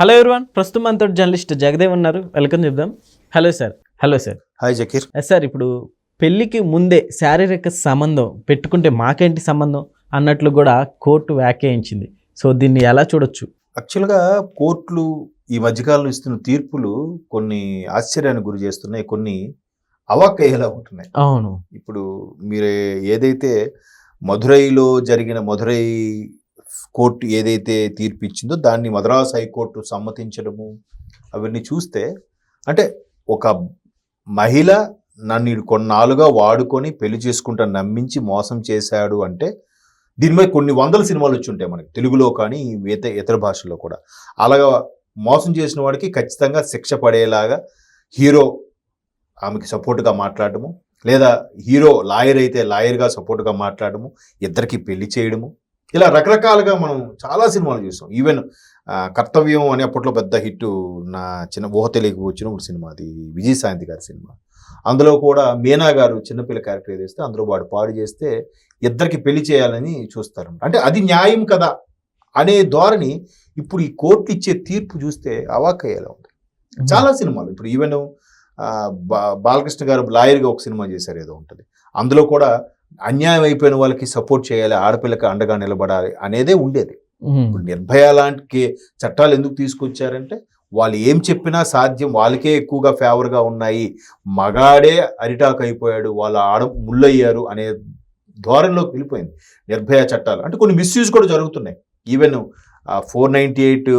Hello everyone ప్రస్తుతం మనతో journalist Jagdev ఉన్నారు. వెల్కమ్ చెప్దాం hello sir hello sir hi Zakir sir ఇప్పుడు పెళ్ళికి ముందే శారీరక సంబంధం పెట్టుకుంటే మాకేంటి సంబంధం అన్నట్లు కూడా కోర్టు వ్యాఖ్యానించింది. సో దీన్ని ఎలా చూడొచ్చు? యాక్చువల్గా కోర్టులు ఈ మధ్యకాలంలో ఇస్తున్న తీర్పులు కొన్ని ఆశ్చర్యానికి గురి చేస్తున్నాయి. కొన్ని అవాక్కయ్యేలా ఉంటున్నాయి. అవును. ఇప్పుడు మీరు ఏదైతే మధురైలో జరిగిన మధురై కోర్టు ఏదైతే తీర్పు ఇచ్చిందో దాన్ని మద్రాస్ హైకోర్టు సమ్మతించడము అవన్నీ చూస్తే అంటే ఒక మహిళ నన్ను కొన్నాళ్ళుగా వాడుకొని పెళ్ళి చేసుకుంటా నమ్మించి మోసం చేశాడు అంటే దీనిపై కొన్ని వందల సినిమాలు వచ్చి ఉంటాయి మనకి తెలుగులో కానీ ఇతర ఇతర భాషల్లో కూడా. అలాగా మోసం చేసిన వాడికి ఖచ్చితంగా శిక్ష పడేలాగా హీరో ఆమెకి సపోర్ట్గా మాట్లాడటము లేదా హీరో లాయర్ అయితే లాయర్గా సపోర్ట్గా మాట్లాడము ఇద్దరికి పెళ్ళి చేయడము ఇలా రకరకాలుగా మనం చాలా సినిమాలు చూసాం. ఈవెన్ కర్తవ్యం అనే అప్పట్లో పెద్ద హిట్ నా చిన్న ఊహ తెలియక వచ్చిన ఒక సినిమా అది విజయశాంతి గారి సినిమా. అందులో కూడా మీనా గారు చిన్నపిల్ల క్యారెక్టర్ వేస్తే అందులో వాడు పాడు చేస్తే ఇద్దరికి పెళ్ళి చేయాలని చూస్తారు. అంటే అది న్యాయం కదా అనే ధోరణి ఇప్పుడు ఈ కోర్టు ఇచ్చే తీర్పు చూస్తే అవాక్కయ్యేలా ఉంది. చాలా సినిమాలు. ఇప్పుడు ఈవెన్ బాలకృష్ణ గారు లాయర్గా ఒక సినిమా చేశారు ఏదో ఉంటుంది. అందులో కూడా అన్యాయం అయిపోయిన వాళ్ళకి సపోర్ట్ చేయాలి ఆడపిల్లకి అండగా నిలబడాలి అనేదే ఉండేది. ఇప్పుడు నిర్భయ లాంటి చట్టాలు ఎందుకు తీసుకొచ్చారంటే వాళ్ళు ఏం చెప్పినా సాధ్యం వాళ్ళకే ఎక్కువగా ఫేవర్గా ఉన్నాయి. మగాడే అరిటాకు అయిపోయాడు వాళ్ళు ఆడ ముళ్ళయ్యారు అనే ధోరణిలోకి వెళ్ళిపోయింది నిర్భయ చట్టాలు. అంటే కొన్ని మిస్యూజ్ కూడా జరుగుతున్నాయి. Even four ninety eight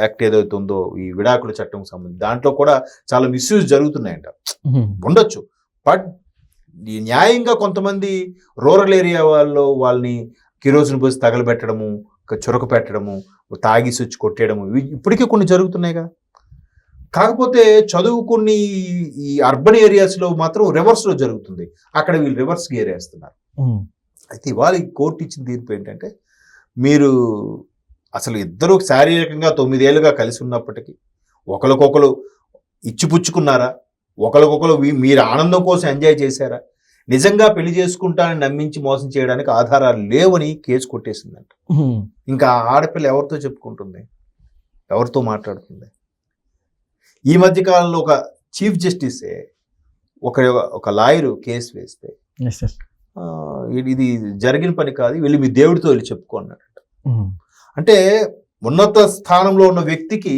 act ఏదైతే ఉందో ఈ విడాకుల చట్టం సంబంధించి దాంట్లో కూడా చాలా మిస్యూజ్ జరుగుతున్నాయంట. ఉండొచ్చు. బట్ న్యాయంగా కొంతమంది రూరల్ ఏరియా వాళ్ళు వాళ్ళని కిరోసిన్ పోసి తగలబెట్టడము ఒక చురక పెట్టడము తాగి స్విచ్ కొట్టేయడము ఇవి ఇప్పటికీ కొన్ని జరుగుతున్నాయిగా. కాకపోతే చదువుకుని ఈ అర్బన్ ఏరియాస్లో మాత్రం రివర్స్లో జరుగుతుంది. అక్కడ వీళ్ళు రివర్స్ గేర్ వేస్తున్నారు. అయితే ఇవాళ కోర్టు ఇచ్చిన తీర్పు ఏంటంటే మీరు అసలు ఇద్దరు శారీరకంగా తొమ్మిదేళ్ళుగా కలిసి ఉన్నప్పటికీ ఒకరికొకరు ఇచ్చిపుచ్చుకున్నారా? ఒకరికొకరు మీరు ఆనందం కోసం ఎంజాయ్ చేశారా? నిజంగా పెళ్ళి చేసుకుంటానని నమ్మించి మోసం చేయడానికి ఆధారాలు లేవని కేసు కొట్టేసిందంట. ఇంకా ఆడపిల్ల ఎవరితో చెప్పుకుంటుంది? ఎవరితో మాట్లాడుతుంది? ఈ మధ్య కాలంలో ఒక చీఫ్ జస్టిసే ఒక ఒక లాయరు కేసు వేస్తే ఇది జరిగిన పని కాదు వెళ్ళి మీ దేవుడితో వెళ్ళి చెప్పుకో అన్నాడు. అంటే ఉన్నత స్థానంలో ఉన్న వ్యక్తికి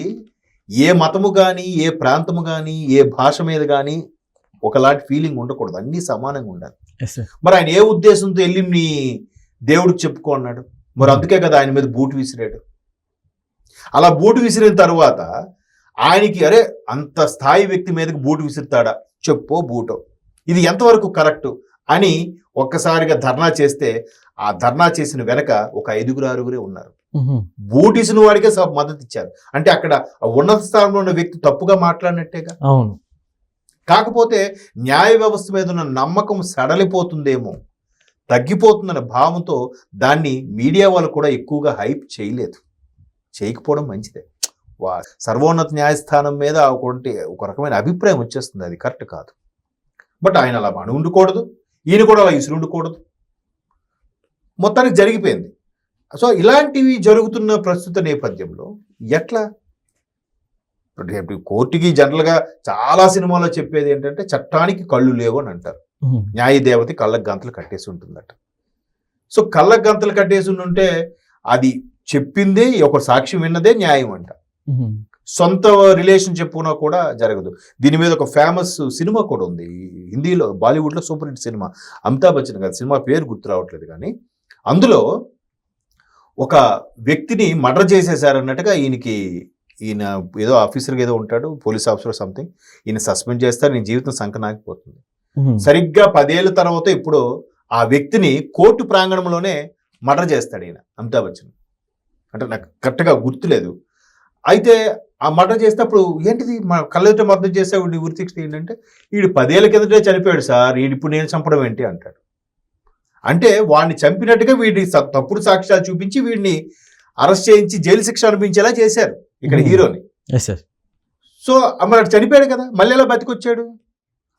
ఏ మతము కానీ ఏ ప్రాంతము కానీ ఏ భాష మీద కానీ ఒకలాంటి ఫీలింగ్ ఉండకూడదు. అన్నీ సమానంగా ఉండాలి. మరి ఆయన ఏ ఉద్దేశంతో వెళ్ళి మీ దేవుడికి చెప్పుకో అన్నాడు? మరి అందుకే కదా ఆయన మీద బూటు విసిరాడు. అలా బూటు విసిరిన తర్వాత ఆయనకి అరే అంత స్థాయి వ్యక్తి మీదకి బూటు విసురుతాడా? చెప్పో బూటో. ఇది ఎంతవరకు కరెక్ట్? అని ఒక్కసారిగా ధర్నా చేస్తే ఆ ధర్నా చేసిన వెనక ఒక ఐదుగురు ఆరుగురే ఉన్నారు. బూటిసిన వాడికే మద్దతు ఇచ్చారు అంటే అక్కడ ఉన్నత స్థానంలో ఉన్న వ్యక్తి తప్పుగా మాట్లాడినట్టేగా? అవును. కాకపోతే న్యాయ వ్యవస్థ మీద ఉన్న నమ్మకం సడలిపోతుందేమో తగ్గిపోతుందన్న భావంతో దాన్ని మీడియా వాళ్ళు కూడా ఎక్కువగా హైప్ చేయలేదు. చేయకపోవడం మంచిదే. వా సర్వోన్నత న్యాయస్థానం మీద ఒకటి ఒక రకమైన అభిప్రాయం వచ్చేస్తుంది. అది కరెక్ట్ కాదు. బట్ ఆయన అలా అణు ఉండకూడదు ఈయన కూడా అలా ఇసురు ఉండకూడదు మొత్తానికి జరిగిపోయింది. సో ఇలాంటివి జరుగుతున్న ప్రస్తుత నేపథ్యంలో ఎట్లా? ఇప్పుడు కోర్టుకి జనరల్గా చాలా సినిమాల్లో చెప్పేది ఏంటంటే చట్టానికి కళ్ళు లేవు అని అంటారు. న్యాయ దేవత కళ్ళకు గంతలు కట్టేసి ఉంటుందట. సో కళ్ళకు గంతలు కట్టేసి ఉంటే అది చెప్పిందే ఒక సాక్ష్యం విన్నదే న్యాయం అంట. సొంత రిలేషన్ చెప్పుకున్నా కూడా జరగదు. దీని మీద ఒక ఫేమస్ సినిమా కూడా ఉంది. హిందీలో బాలీవుడ్లో super hit cinema. Amitabh Bachchan గారి సినిమా పేరు గుర్తు రావట్లేదు కానీ అందులో ఒక వ్యక్తిని మర్డర్ చేసేసారన్నట్టుగా ఈయనకి ఈయన ఏదో ఆఫీసర్గా ఏదో ఉంటాడు పోలీస్ ఆఫీసర్ సంథింగ్. ఈయన సస్పెండ్ చేస్తారు నీ జీవితం సంకనాగిపోతుంది. సరిగ్గా పదేళ్ళ తర్వాత ఇప్పుడు ఆ వ్యక్తిని కోర్టు ప్రాంగణంలోనే మర్డర్ చేస్తాడు ఈయన అమితాబ్ బచ్చన్. అంటే నాకు కరెక్ట్గా గుర్తులేదు. అయితే ఆ మర్డర్ చేసినప్పుడు ఏంటిది? మా కళ్ళెదుట మర్డర్ చేసావు నీ ఉరి శిక్ష ఏంటంటే వీడు పదేళ్ళ కిందటే చనిపోయాడు సార్ వీడు ఇప్పుడు నేను చంపడం ఏంటి? అంటాడు. అంటే వాడిని చంపినట్టుగా వీడి స- తప్పుడు సాక్ష్యాలు చూపించి వీడిని అరెస్ట్ చేయించి జైలు శిక్ష అనిపించేలా చేశారు ఇక్కడ Hmm. హీరోని. సో మరి చనిపోయాడు కదా మళ్ళీ ఎలా బతికొచ్చాడు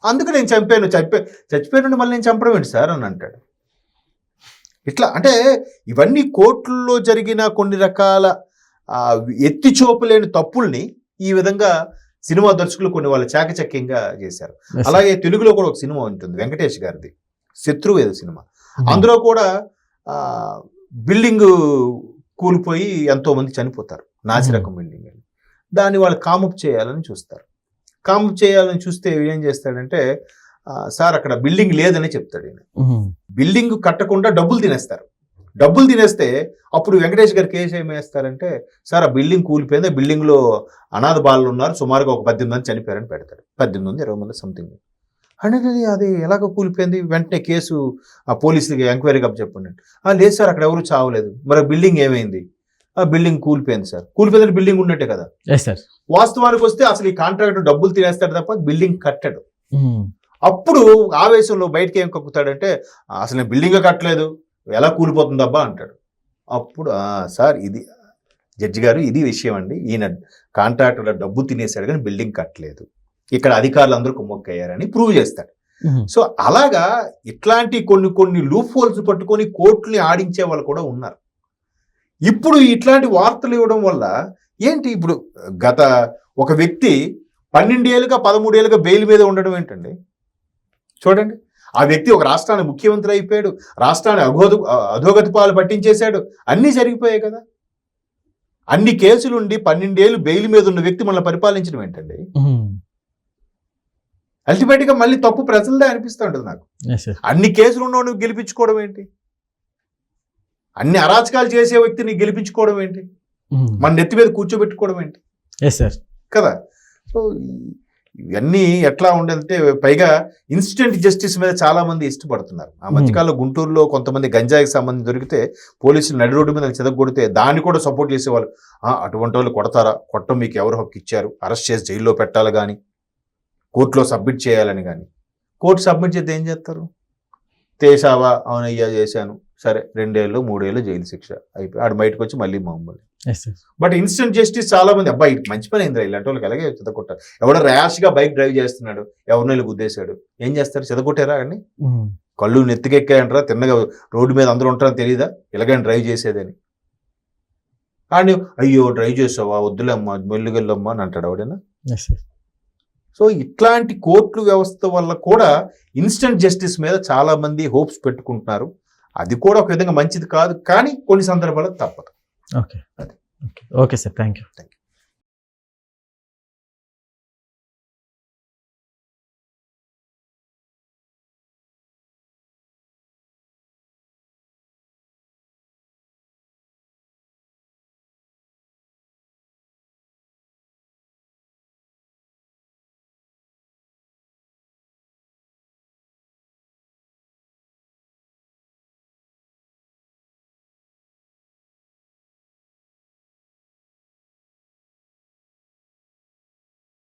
అందుకు నేను చంపాను చంపే చచ్చిపోయిన మళ్ళీ నేను చంపడం ఏంటి సార్ అని అంటాడు ఇట్లా అంటే ఇవన్నీ కోర్టుల్లో జరిగిన కొన్ని రకాల ఎత్తి చూపలేని తప్పుల్ని ఈ విధంగా సినిమా దర్శకులు కొన్ని వాళ్ళు చాకచక్యంగా చేశారు. అలాగే తెలుగులో కూడా ఒక సినిమా ఉంటుంది వెంకటేష్ గారిది శత్రువు ఏదో సినిమా. అందులో కూడా ఆ, బిల్డింగ్ కూలిపోయి ఎంతో మంది చనిపోతారు. నాసిరకం బిల్డింగ్ అని. దాన్ని వాళ్ళు కామప్ చేయాలని చూస్తారు. కామప్ చేయాలని చూస్తే ఏం చేస్తాడంటే సార్ అక్కడ బిల్డింగ్ లేదని చెప్తాడు ఈయన. ఉమ్. బిల్డింగ్ కట్టకుండా డబ్బులు తినేస్తారు. డబ్బులు తినేస్తే అప్పుడు వెంకటేష్ గారు కేసు ఏం వేస్తారంటే సార్ ఆ బిల్డింగ్ కూలిపోయింది. ఆ బిల్డింగ్లో అనాథ బాలు ఉన్నారు. సుమారుగా ఒక పద్దెనిమిది మంది చనిపోయారని పెడతాడు. పద్దెనిమిది మంది ఇరవై మంది సంథింగ్ అంటే అది ఎలాగ కూలిపోయింది? వెంటనే కేసు ఆ పోలీసులకి ఎంక్వైరీకి అప్ చెప్పండి. "ఆ, లేదు సార్ అక్కడ ఎవరు చావలేదు. మరి బిల్డింగ్ ఏమైంది? ఆ బిల్డింగ్ కూలిపోయింది సార్. కూలిపోయింది బిల్డింగ్ ఉన్నట్టే కదా? సార్ వాస్తవానికి వస్తే అసలు ఈ కాంట్రాక్టర్ డబ్బులు తినేస్తాడు తప్ప బిల్డింగ్ కట్టాడు. ఉమ్. అప్పుడు ఆవేశంలో బయటికి ఏం కక్కుతాడంటే అసలు నేను బిల్డింగ్ కట్టలేదు. ఎలా కూలిపోతుందబ్బా అంటాడు. అప్పుడు "ఆ, సార్ ఇది జడ్జి గారు ఇది విషయం అండి. ఈయన కాంట్రాక్టర్ డబ్బు తినేశాడు కానీ బిల్డింగ్ కట్టలేదు. ఇక్కడ అధికారులు అందరూ కుమ్మక్కయ్యారని ప్రూవ్ చేస్తాడు. సో అలాగా ఇట్లాంటి కొన్ని కొన్ని లూప్ హోల్స్ పట్టుకొని కోర్టుని ఆడించే వాళ్ళు కూడా ఉన్నారు. ఇప్పుడు ఇట్లాంటి వార్తలు ఇవ్వడం వల్ల ఏంటి ఇప్పుడు గత ఒక వ్యక్తి పన్నెండేళ్ళుగా పదమూడేళ్ళుగా బెయిల్ మీద ఉండడం ఏంటండి? చూడండి. ఆ వ్యక్తి ఒక రాష్ట్రానికి ముఖ్యమంత్రి అయిపోయాడు రాష్ట్రాన్ని అగోదు అధోగతి పాలు పట్టించేశాడు అన్నీ జరిగిపోయాయి కదా. అన్ని కేసులుండి పన్నెండేళ్ళు బెయిల్ మీద ఉన్న వ్యక్తి మనల్ని పరిపాలించడం ఏంటండి? అల్టిమేట్గా మళ్ళీ తప్పు ప్రజలదే అనిపిస్తూ ఉంటుంది నాకు అన్ని కేసులు ఉన్నవాడిని గెలిపించుకోవడం ఏంటి? అన్ని అరాచకాలు చేసే వ్యక్తిని గెలిపించుకోవడం ఏంటి? ఉమ్. మన నెత్తి మీద కూర్చోబెట్టుకోవడం ఏంటి? సార్ కదా? సో ఇవన్నీ ఎట్లా ఉండాలంటే పైగా ఇన్స్టెంట్ జస్టిస్ మీద చాలా మంది ఇష్టపడుతున్నారు. ఆ మధ్యకాలంలో గుంటూరులో కొంతమంది గంజాయికి సంబంధించి దొరికితే పోలీసులు నడి రోడ్డు మీద చెదగొడితే దాన్ని కూడా సపోర్ట్ చేసేవాళ్ళు. "ఆ, అటువంటి వాళ్ళు కొడతారా? కొట్టం మీకు ఎవరు హక్కు ఇచ్చారు? అరెస్ట్ చేసి జైల్లో పెట్టాలి కానీ. కోర్టులో సబ్మిట్ చేయాలని కానీ. కోర్టు సబ్మిట్ చేస్తే ఏం చేస్తారు? చేసావా అవునయ్యా చేశాను. సరే రెండేళ్ళు మూడేళ్ళు జైలు శిక్ష అయిపోయి ఆడు బయటకు వచ్చి మళ్ళీ మామూలు బట్ ఇన్స్టెంట్ జస్టిస్ చాలా మంది అబ్బాయి మంచి పని అయిందిరా ఇలాంటి వాళ్ళకి అలాగే చెదకొట్టారు ఎవడో ర్యాష్గా బైక్ డ్రైవ్ చేస్తున్నాడు ఎవరినో గుద్దేశాడు. ఏం చేస్తారు? చెదకొట్టారా అని. కళ్ళు నెత్తికెక్కాయంటారా తిన్నగా రోడ్డు మీద అందరూ ఉంటారని తెలియదా ఇలాగని డ్రైవ్ చేసేదని. అని అయ్యో డ్రైవ్ చేసావా? వద్దులేమ్మా మెల్లుగెళ్ళమ్మా అని అంటాడు ఎవడైనా? సో ఇట్లాంటి కోర్టు వ్యవస్థ వల్ల కూడా ఇన్స్టెంట్ జస్టిస్ మీద చాలా మంది హోప్స్ పెట్టుకుంటున్నారు. అది కూడా ఒక విధంగా మంచిది కాదు కానీ కొన్ని సందర్భాల్లో తప్పదు. Okay. Okay. Okay sir. Thank you